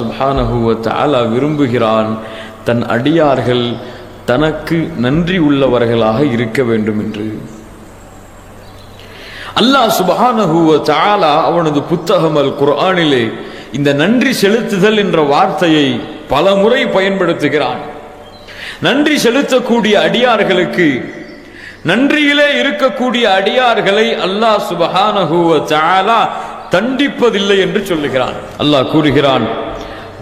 சுப்ஹானஹுவ தஆலா விரும்புகிறான். தன் அடியார்கள் தனக்கு நன்றி உள்ளவர்களாக இருக்க வேண்டும் என்று. அல்லாஹ் சுப்ஹானஹுவ தஆலா அவனது புத்தகம் அல் குர்ஆனிலே இந்த நன்றி செலுத்துதல் என்ற வார்த்தையை பல முறை பயன்படுத்துகிறான். நன்றி செலுத்தக்கூடிய அடியார்களுக்கு நன்றியிலே இருக்கக்கூடிய அடியார்களை அல்லாஹ் சுபஹானஹுவ தஆலா தண்டிப்பதில்லை என்று சொல்லுகிறான். அல்லாஹ் கூறுகிறான்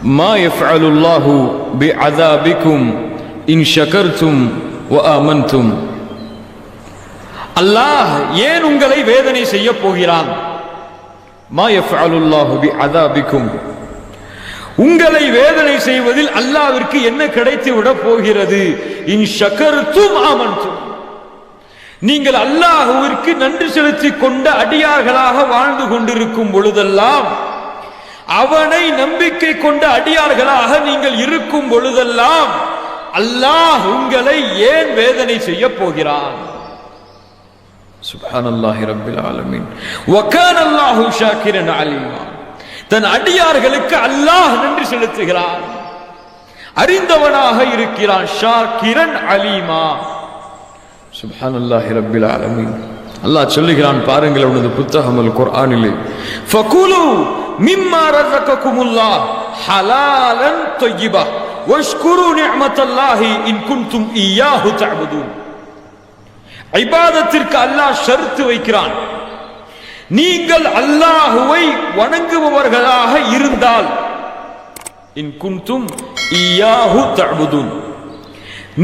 மா யஃஅலுல்லாஹு பிஅதாபிக்கும் இன் ஷகர்தும் வ ஆமன்தும் அல்லாஹ் ஏன் உங்களை வேதனை செய்ய போகிறான்? மா எஃப்அலுல்லாஹு பி அதாபிக்கும் உங்களை வேதனை செய்வதில் அல்லாவிற்கு என்ன கிடைத்து விட போகிறது? இன் ஷகர்த்தும் ஆமன்தும் நீங்கள் அல்லாஹுவிற்கு நன்றி செலுத்திக் கொண்ட அடியார்களாக வாழ்ந்து கொண்டிருக்கும் பொழுதெல்லாம் அவனை நம்பிக்கை கொண்ட அடியார்களாக நீங்கள் இருக்கும் பொழுதெல்லாம் அல்லாஹ் உங்களை ஏன் வேதனை செய்ய போகிறான்? சுப்ஹானல்லாஹி ரப்பில் ஆலமீன். வகான அல்லாஹு ஷாக்கிரன் அலீமா. தன் அடியார்களுக்கு அல்லாஹ் நன்றி செலுத்துகிறான். அறிந்தவனாக இருக்கிறான் ஷாக்கிரன் அலீமா. சுப்ஹானல்லாஹி ரப்பில் ஆலமீன். அல்லாஹ் சொல்லுகிறான் பாருங்கள் அவனது புத்தகம் அல் குர்ஆனிலே. ஃபகுலு மிம்மா ரஸககுமுல்லாஹ் ஹலாலன் தய்யிபா. வஷ்குரு நிஅமத்தல்லாஹி இன் குன்தும் இய்யாஹு தஅபுதூன். இபாதத்திற்கு அல்லாஹ் ஷர்த்து வைக்கிறான். நீங்கள் அல்லாஹுவை வணங்குபவர்களாக இருந்தால் இன் குன்தும் இய்யாஹு தஅபுதூன்.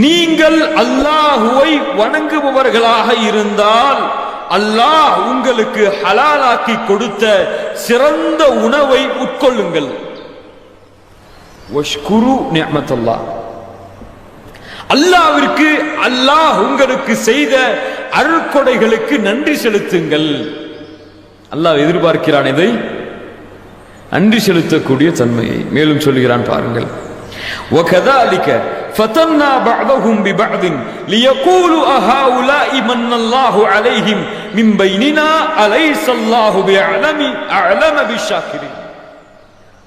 நீங்கள் அல்லாஹுவை வணங்குபவர்களாக இருந்தால் அல்லாஹ் உங்களுக்கு ஹலாலாக்கி கொடுத்த சிறந்த உணவை உட்கொள்ளுங்கள் வஷ்குரு நிஅமத்தல்லாஹ் அல்லாவிற்கு அல்லாஹ் உங்களுக்கு செய்த அருட்கொடைகளுக்கு நன்றி செலுத்துங்கள் அல்லாஹ் எதிர்பார்க்கிறான் இதை நன்றி செலுத்தக்கூடிய தன்மையை மேலும் சொல்கிறான் பாருங்கள் وكذلك فتنا بعضهم ببعض ليقولوا أهؤلاء من الله عليهم من بيننا أليس الله بأعلم أعلم بالشاكرين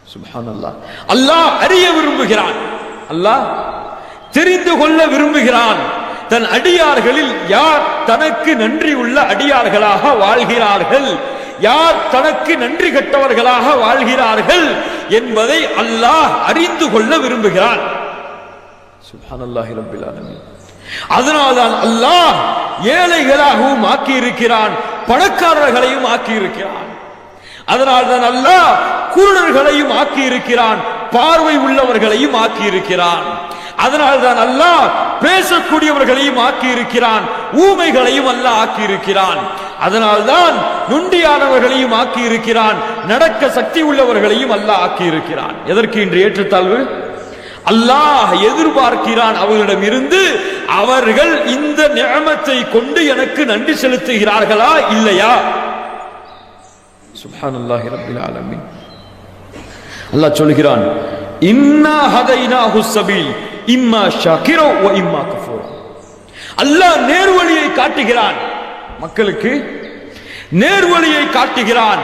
سبحان الله الله அறிய விரும்புகிறான் அல்லாஹ் தெரிந்து கொள்ள விரும்புகிறான் தன் அடியார்களில் யார் தனக்கு நன்றி உள்ள அடியார்களாக வாழ்கிறார்கள் யார் தனக்கு நன்றி கட்டவர்களாக வாழ்கிறார்கள் என்பதை அல்லாஹ் அறிந்து கொள்ள விரும்புகிறான் சுப்ஹானல்லாஹி ரப்பில் ஆலமீன் அதனால்தான் அல்லாஹ் ஏழைகளாகவும் ஆக்கி இருக்கிறான் பணக்காரர்களையும் ஆக்கி இருக்கிறான் அதனால்தான் அல்லாஹ் குருடர்களையும் ஆக்கி இருக்கிறான் பார்வை உள்ளவர்களையும் ஆக்கி இருக்கிறான் அதனால்தான் அல்லாஹ் பேசக்கூடியவர்களையும் ஆக்கி இருக்கிறான் ஊமைகளையும் அல்லாஹ் ஆக்கி இருக்கிறான் அதனால்தான் நுண்டியானவர்களையும் ஆக்கி இருக்கிறான் நடக்க சக்தி உள்ளவர்களையும் அல்லாஹ் ஆக்கி இருக்கிறான் எதற்கு இன்று ஏற்றத்தாழ்வு? அல்லாஹ் எதிர்பார்க்கிறான் அவர்களிடம் இருந்து அவர்கள் இந்த நியமத்தை கொண்டு எனக்கு நன்றி செலுத்துகிறார்களா இல்லையா? சுப்ஹானல்லாஹி ரப்பில் ஆலமி அல்லாஹ் சொல்கிறான் இன்னா ஹதைனாஹு சபீல் இம்மா ஷாக்கிரோ ஓ இம்மா கஃபூர். அல்லாஹ் நேர்வழியை காட்டுகிறான். மக்களுக்கு நேர்வழியை காட்டுகிறான்.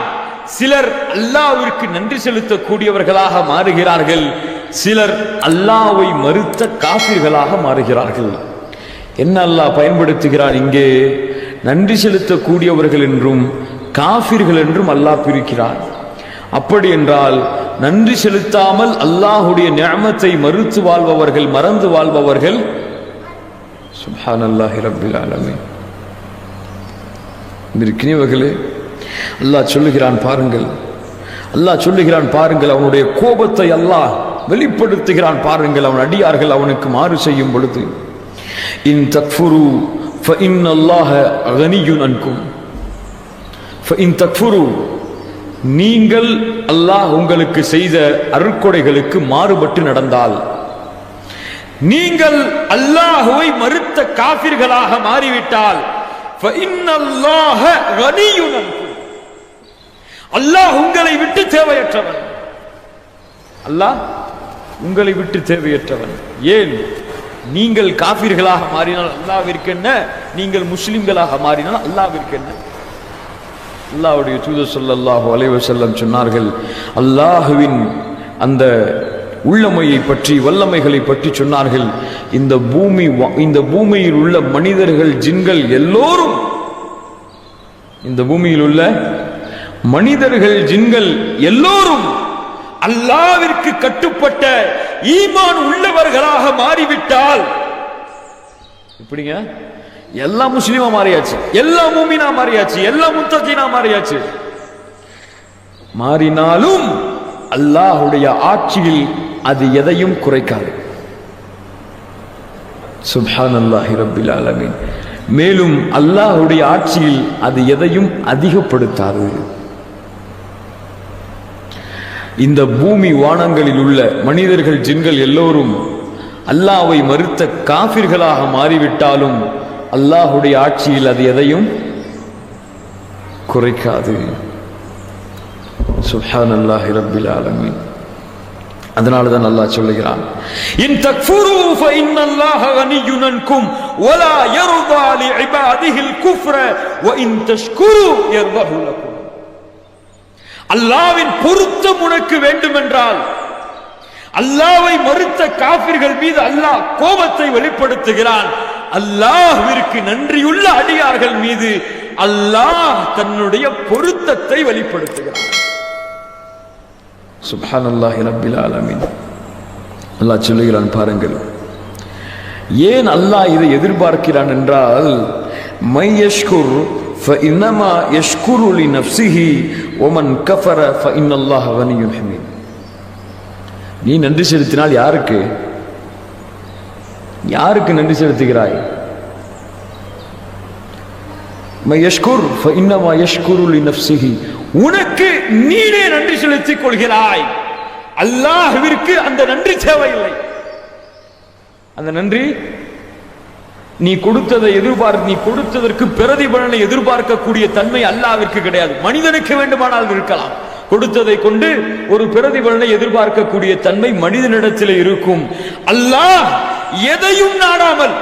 சிலர் அல்லாவிற்கு நன்றி செலுத்தக்கூடியவர்களாக மாறுகிறார்கள். சிலர் அல்லாவை மறுத்த காசிர்களாக மாறுகிறார்கள். என்ன அல்லாஹ் பயன்படுத்துகிறான் இங்கே? நன்றி செலுத்தக்கூடியவர்கள் என்றும் காஃபிர்கள் என்றும் அல்லாஹ் பிரிக்கிறான் அப்படி என்றால் நன்றி செலுத்தாமல் அல்லாஹுடைய நியமத்தை மறுத்து வாழ்பவர்கள் மறந்து வாழ்பவர்கள் சுப்ஹான் அல்லாஹி ரபில் ஆலமே இருக்கிறவர்களே அல்லாஹ் சொல்லுகிறான் பாருங்கள். அல்லாஹ் சொல்லுகிறான் பாருங்கள் அவனுடைய கோபத்தை அல்லாஹ் வெளிப்படுத்துகிறான் பாருங்கள். அவன் அடியார்கள் அவனுக்கு மாறு செய்யும் பொழுது இன் தக்ஃபுரு فإن الله غني عنكم فإن تكفروا நீங்கள் அல்லாஹ் உங்களுக்கு செய்த அருட்கொடைகளுக்கு மாறுபட்டு நடந்தால் நீங்கள் அல்லாஹுவை மறுத்த காபிர்களாக மாறிவிட்டால் அல்லாஹ் உங்களை விட்டு தேவையற்றவன் அல்லாஹ் உங்களை விட்டு தேவையற்றவன் ஏன் நீங்கள் காபிர்களாக மாறினால் அல்லாவிற்கு என்ன நீங்கள் முஸ்லிம்களாக மாறினால் அல்லாவிற்கு என்ன அல்லாவுடைய தூதர் ஸல்லல்லாஹு அலைவ செல்லம் சொன்னார்கள் அல்லாஹுவின் அந்த உள்ளமையை பற்றி வல்லமைகளை பற்றி சொன்னார்கள். இந்த பூமி இந்த பூமியில் உள்ள மனிதர்கள் ஜின்கள் எல்லோரும் இந்த பூமியில் உள்ள மனிதர்கள் ஜின்கள் எல்லோரும் அல்லாவிற்கு கட்டுப்பட்ட ஈமான் உள்ளவர்களாக மாறிவிட்டால் இப்படிங்க எல்லா முஸ்லீமா மாறியாச்சு. எல்லா மூமினா மாறியாச்சு. எல்லா முத்தகீனா மாறியாச்சு. மாறினாலும் அல்லாஹுடைய ஆட்சியில் அது எதையும் குறைக்காது. சுப்ஹான் அல்லாஹி ரபில் ஆலமீன். மேலும் அல்லாஹுடைய ஆட்சியில் அது எதையும் அதிகப்படுத்தாது. இந்த பூமி வானங்களில் உள்ள மனிதர்கள் ஜின்கள் எல்லோரும் அல்லாஹ்வை மறுத்த காஃபிர்களாக மாறிவிட்டாலும் அல்லாஹுடைய ஆட்சியில் அது எதையும் குறைக்காது. சுப்ஹான் அல்லாஹி ரப்பில் ஆலமீன். அதனால தான் அல்லாஹ் சொல்லுகிறான் இன் தக்ஃபுரு ஃபஇன்ன அல்லாஹ கனிய்யுன் அன்கும் வலா யர்தா லிஇபாதிஹில் குஃப்ர வ இன் தஷ்குரு யர்தஹு லக்கும். அல்லாஹ்வின் பொருத்தம் உனக்கு வேண்டுமென்றால் அல்லாவை மறுத்த காபிர்கள் மீது அல்லாஹ் கோபத்தை வெளிப்படுத்துகிறான். அல்லாஹ்விற்கு நன்றியுள்ள அடியார்கள் மீது அல்லாஹ் தன்னுடைய பொருத்தத்தை வெளிப்படுத்துகிறான். சுப்ஹானல்லாஹி ரப்பில் ஆலமீன். அல்லாஹ் சொல்லுகிறான் பாருங்கள். ஏன் அல்லாஹ் இதை எதிர்பார்க்கிறான் என்றால் மையஷ்குர் فإنما يشكر لنفسه ومن كفر فإن الله غني حميد நீ நன்றி செலுத்தினால் யாருக்கு யாருக்கு நன்றி செலுத்துகிறாய் மை யஷ்குர் فإنما يشكر لنفسه உனக்கு நீனே நன்றி செலுத்திக் கொள்கிறாய் அல்லாஹ்விற்கு அந்த நன்றி தேவையில்லை அந்த நன்றி நீ கொடுத்ததை எதிர்பார்த்து நீ கொடுத்ததற்கு பிரதிபலனை எதிர்பார்க்கக்கூடிய தன்மை அல்லாவிற்கு கிடையாது. மனிதனுக்கு வேண்டுமானால் இருக்கலாம். கொடுத்ததை கொண்டு ஒரு பிரதிபலனை எதிர்பார்க்கக்கூடிய தன்மை மனிதனிடத்தில் இருக்கும். அல்லாஹ் எதையும் நாடாமல்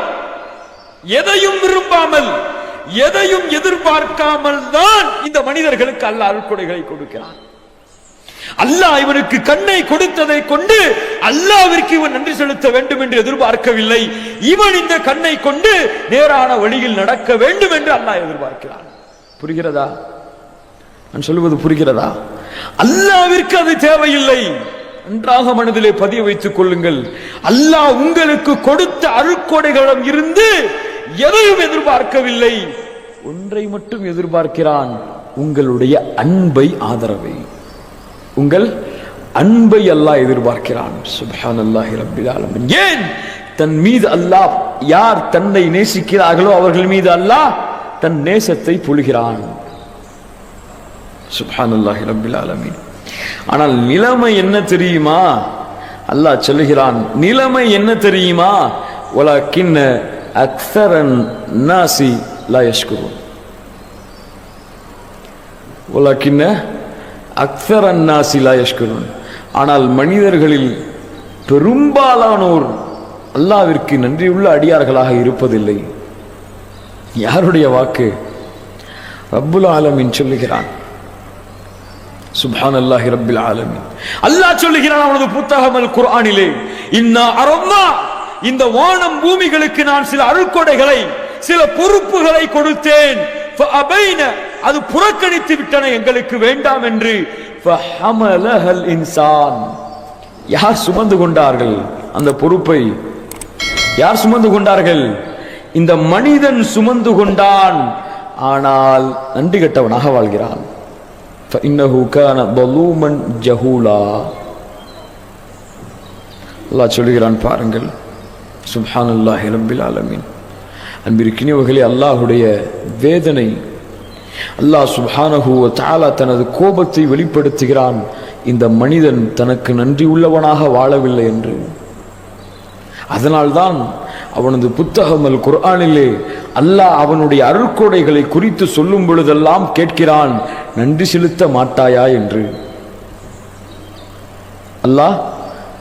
எதையும் விரும்பாமல் எதையும் எதிர்பார்க்காமல் தான் இந்த மனிதர்களுக்கு அல்லாஹ் அருட்கொடைகளை கொடுக்கிறான். அல்லாஹ் இவனுக்கு கண்ணை கொடுத்ததை கொண்டு அல்லாவிற்கு இவன் நன்றி செலுத்த வேண்டும் என்று எதிர்பார்க்கவில்லை. இவன் இந்த கண்ணை கொண்டு நேரான வழியில் நடக்க வேண்டும் என்று அல்லாஹ் எதிர்பார்க்கிறான். புரிகிறதா? நான் சொல்வது புரிகிறதா? அல்லாவிற்கு அது தேவையில்லை. நன்றாக மனதிலே பதிய வைத்துக் கொள்ளுங்கள். அல்லாஹ் உங்களுக்கு கொடுத்த அருட்கொடைகளிடம் இருந்து எதையும் எதிர்பார்க்கவில்லை. ஒன்றை மட்டும் எதிர்பார்க்கிறான். உங்களுடைய அன்பை ஆதரவை. உங்கள் அன்பை அல்லாஹ் எதிர்பார்க்கிறான். சுபஹான் அல்லாஹி ரப்பில் ஆலமீன். ஏன்? தன் மீது அல்லாஹ் யார் தன்னை நேசிக்கிறார்களோ அவர்கள் மீது அல்லாஹ் தன் நேசத்தை பொழுகிறான். சுபஹான் அல்லாஹி ரப்பில் ஆலமீன். ஆனால் நிலைமை என்ன தெரியுமா? அல்லாஹ் சொல்லுகிறான் நிலைமை என்ன தெரியுமா? ஒலா கிண்ண அக்சரன் நாசி லா யஷ்குருன். கிண்ண அக்ஸரன் அண்ணா சிலா யஷ்குருன். ஆனால் மனிதர்களில் பெரும்பாலானோர் அல்லாவிற்கு நன்றியுள்ள அடியார்களாக இருப்பதில்லை. யாருடைய வாக்கு? ரப்புல் ஆலமின் சொல்லுகிறான். சுபான் அல்லாஹி ரப்பில் ஆலமின். அல்லாஹ் சொல்லுகிறான் அவனது புத்தகம் அல் குர்ஆனிலே இன்னா அரம்னா இந்த வானம் பூமிகளுக்கு நான் சில அருட்கொடைகளை சில பொறுப்புகளை கொடுத்தேன். அது புறக்கணித்து விட்டன எங்களுக்கு வேண்டாம் என்று. இன்சான். யார் சுமந்து கொண்டார்கள் அந்த பொறுப்பை? யார் சுமந்து கொண்டார்கள்? இந்த மனிதன் சுமந்து கொண்டான். ஆனால் நன்றி கெட்டவனாக வாழ்கிறான். ஜஹூலா. அல்லாஹ் சொல்கிறான் பாருங்கள். சுப்ஹான் அல்லாஹ் ரபில் ஆலமீன். அன்பிற்கினியவர்களே அல்லாஹுடைய வேதனை அல்லாஹ் சுப்ஹானஹு தாலா தனது கோபத்தை வெளிப்படுத்துகிறான். இந்த மனிதன் தனக்கு நன்றி உள்ளவனாக வாழவில்லை என்று. அதனால்தான் அவனது புத்தகம் அல் குர்ஆனிலே அல்லாஹ் அவனுடைய அருட்கொடைகளை குறித்து சொல்லும் பொழுதெல்லாம் கேட்கிறான் நன்றி செலுத்த மாட்டாயா? என்று. அல்லாஹ்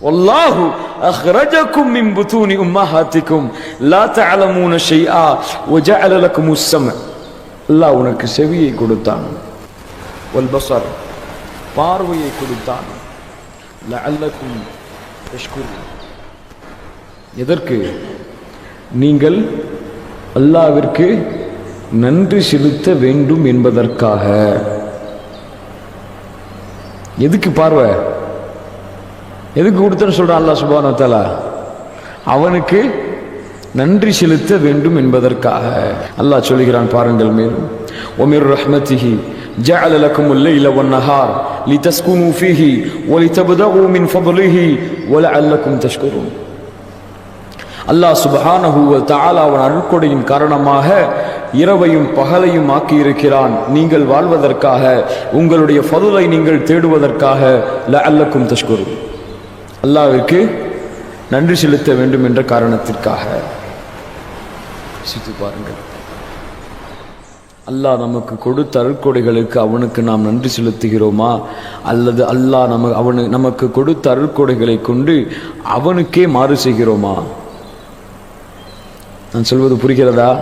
வல்லாஹு அஹ்ரஜக்கும் மின் புதூனி உம்மஹாத்திக்கும் லா தஅலமூன ஷைஆ வஜஅல லக்கும் السمع அல்லாஹ் உனக்கு செவியை கொடுத்தான் வல் பஸர் பார்வையை கொடுத்தான் லஅல்லக்கும் தஷ்குரூன் எதற்கு நீங்கள் அல்லாவிற்கு நன்றி செலுத்த வேண்டும் என்பதற்காக எதுக்கு பார்வை எதுக்கு கொடுத்தன்னு சொல்றான் அல்லாஹ் சுபான தஆலா அவனுக்கு நன்றி செலுத்த வேண்டும் என்பதற்காக அல்லாஹ் சொல்லுகிறான் பாருங்கள் மேலும் ஒமிர் ரஹ்மத்திஹி جعل لكم الليل والنهار لتسكنوا فيه ولتبتغوا من فضله ولعلكم تشكرون அல்லாஹ் சுபஹானஹு வ தஆலா அவன் அருட்கொடையின் காரணமாக இரவையும் பகலையும் ஆக்கி இருக்கிறான் நீங்கள் வாழ்வதற்காக உங்களுடைய ஃபதுலை நீங்கள் தேடுவதற்காக லஅல்லக்கும் தஷ்குரு அல்லாவிற்கு நன்றி செலுத்த வேண்டும் என்ற காரணத்திற்காக. சித்து பாருங்கள். அல்லாஹ் நமக்கு கொடுத்த அருட்கொடைகளுக்கு அவனுக்கு நாம் நன்றி செலுத்துகிறோமா? அல்லது அல்லாஹ் நம அவனு நமக்கு கொடுத்த அருட்கொடைகளை கொண்டு அவனுக்கே மாறு செய்கிறோமா? நான் சொல்வது புரிகிறதா?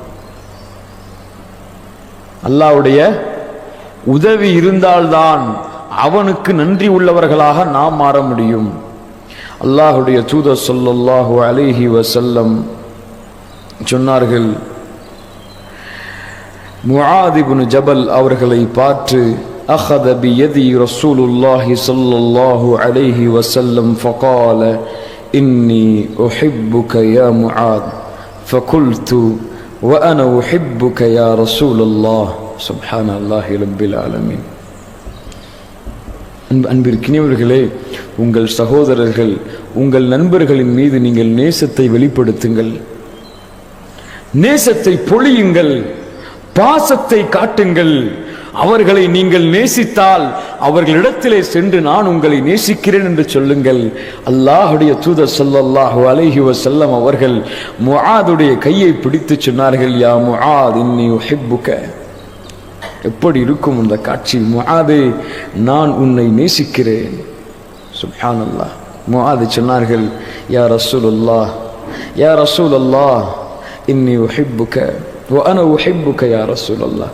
அல்லாஹ்வுடைய உதவி இருந்தால்தான் அவனுக்கு நன்றி உள்ளவர்களாக நாம் மாற முடியும் அல்லாஹுடைய தூதர் ஸல்லல்லாஹு அலைஹி வஸல்லம் சொன்னார்கள் முஆத் இப்னு ஜபல் அவர்களை பார்த்து أخذ بيدي رسول الله صلى الله عليه وسلم فقال إني أحبك يا معاذ فقلت وأنا أحبك يا رسول الله سبحان الله رب العالمين அன்பு அன்பிற்கினியவர்களே உங்கள் சகோதரர்கள் உங்கள் நண்பர்களின் மீது நீங்கள் நேசத்தை வெளிப்படுத்துங்கள் நேசத்தை பொழியுங்கள் பாசத்தை காட்டுங்கள் அவர்களை நீங்கள் நேசித்தால் அவர்களிடத்திலே சென்று நான் உங்களை நேசிக்கிறேன் என்று சொல்லுங்கள். அல்லாஹுடைய தூதர் சொல்லல்லாஹு அலைஹி வசல்லம் அவர்கள் முஆதுடைய கையை பிடித்து சொன்னார்கள் யா முஆத் இன்னி உஹிப்புக. எப்படி இருக்கும் அந்த காட்சி? முஆதே நான் உன்னை நேசிக்கிறேன். சுப்ஹானல்லாஹ். முஆது சொன்னார்கள் யா ரசூலுல்லாஹ் யா ரசூலல்லாஹ் இன்னி உஹிப்புக. வ அன உஹிப்புக யா ரசூலல்லாஹ்.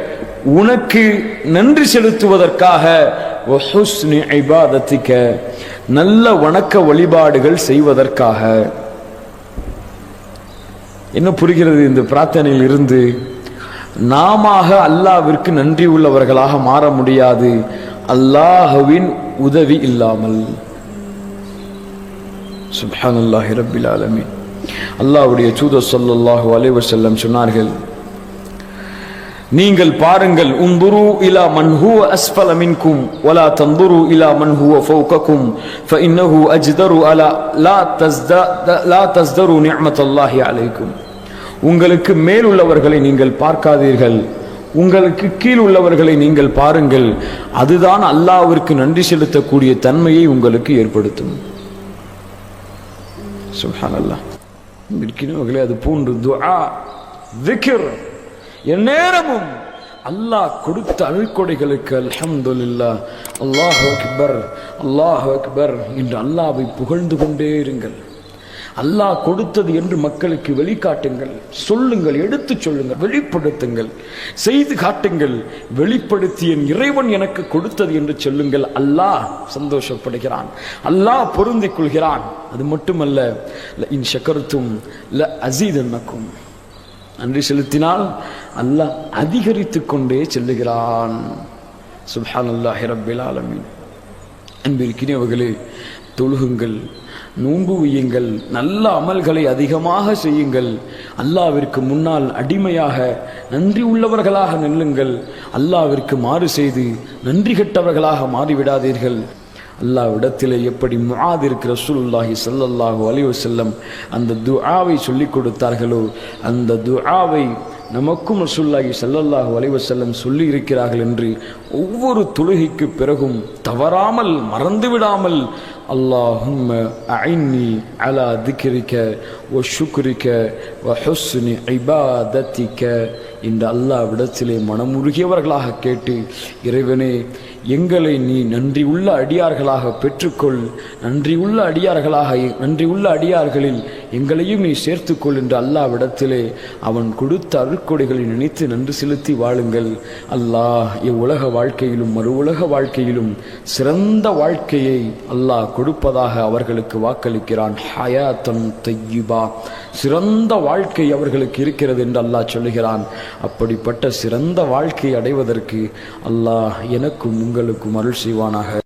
உனக்கு நன்றி செலுத்துவதற்காக நல்ல வணக்க வழிபாடுகள் செய்வதற்காக. என்ன புரிகிறது இந்த பிரார்த்தனையில் இருந்து? நாம அல்லாவிற்கு நன்றி உள்ளவர்களாக மாற முடியாது. அல்லாஹுவின் உதவி இல்லாமல். சுப்ஹானல்லாஹி ரபில் ஆலமீன். அல்லாஹ்வுடைய சூத சொல்லல்லாஹு அலைவர் செல்லம் சொன்னார்கள் நீங்கள் பாருங்கள் உந்துரு இலா மன்ஹு அஸ்பல மின்கும் வலா தந்துரு இலா மன்ஹு ஃபௌகக்கும் ஃபஇன்னஹு அஜ்தரு அலா லா தஸ்தா லா தஸ்தரு நிஅமத்தல்லாஹி அலைக்கும் உங்களுக்கு மேல் உள்ளவர்களை நீங்கள் பார்க்காதீர்கள். உங்களுக்கு கீழ் உள்ளவர்களை நீங்கள் பாருங்கள். அதுதான் அல்லாஹ்விற்கு நன்றி செலுத்தக்கூடிய தன்மையை உங்களுக்கு ஏற்படுத்தும். சுப்ஹானல்லாஹ். இருக்கிறவர்களே அது போன்று துஆ திக்ர். எந்நேரமும் அல்லாஹ் கொடுத்த அருள்கொடைகளுக்கு அல்ஹம்துலில்லாஹ். அல்லாஹ் அக்பர் அல்லாஹ் அக்பர் என்று அல்லாவை புகழ்ந்து கொண்டே இருங்கள். அல்லாஹ் கொடுத்தது என்று மக்களுக்கு வெளிக்காட்டுங்கள். சொல்லுங்கள் எடுத்துச் சொல்லுங்கள் வெளிப்படுத்துங்கள். செய்து காட்டுங்கள். வெளிப்படுத்தி என் இறைவன் எனக்கு கொடுத்தது என்று சொல்லுங்கள். அல்லாஹ் சந்தோஷப்படுகிறான். அல்லாஹ் பொருந்திக் கொள்கிறான். அது மட்டுமல்ல ல இன் ஷக்கர்த்தும் ல அசீதன்னக்கும் நன்றி செலுத்தினால் அல்லாஹ் அதிகரித்து கொண்டே செல்லுகிறான். சுப்ஹானல்லாஹி ரப்பில் ஆலமீன். அன்பிற்கினியவர்களே தொழுகுங்கள் நோன்பு வையுங்கள் நல்ல அமல்களை அதிகமாக செய்யுங்கள். அல்லாவிற்கு முன்னால் அடிமையாக நன்றி உள்ளவர்களாக நில்லுங்கள். அல்லாவிற்கு மாறு செய்து நன்றி கெட்டவர்களாக மாறிவிடாதீர்கள். அல்லாவிடத்தில் எப்படி முகாதிற்கு ரசூலுல்லாஹி சல்லல்லாஹு அலிவு செல்லம் அந்த துஆவை சொல்லி கொடுத்தார்களோ அந்த துஆவை நமக்கும் ரசூல்லாஹி சல்லல்லாஹு அலிவு செல்லம் சொல்லி இருக்கிறார்கள் என்று ஒவ்வொரு தொழுகைக்கு பிறகும் தவறாமல் மறந்துவிடாமல் அல்லாஹும் ஐன்னி அலா திக்ரிக்க ஒ ஷுக்ரிக்க ஒ ஹொஸ்னி ஐபாதத்திக்க இந்த அல்லாவிடத்திலே மனமுருகியவர்களாக கேட்டு இறைவனே எங்களை நீ நன்றி உள்ள அடியார்களாக பெற்றுக்கொள். நன்றி உள்ள அடியார்களாக நன்றி உள்ள அடியார்களில் எங்களையும் நீ சேர்த்துக்கொள் என்று அல்லாவிடத்திலே அவன் கொடுத்த அருட்கொடைகளை நினைத்து நன்றி செலுத்தி வாழுங்கள். அல்லாஹ் இவ்வுலக வாழ்க்கையிலும் மறு உலக வாழ்க்கையிலும் சிறந்த வாழ்க்கையை அல்லாஹ் கொடுப்பதாக அவர்களுக்கு வாக்களிக்கிறான். ஹயாத்தன் தையுபா. சிறந்த வாழ்க்கை அவர்களுக்கு இருக்கிறது என்று அல்லாஹ் சொல்லுகிறான். அப்படிப்பட்ட சிறந்த வாழ்க்கை அடைவதற்கு அல்லாஹ் எனக்கும் உங்களுக்கும் அருள் செய்வானாக.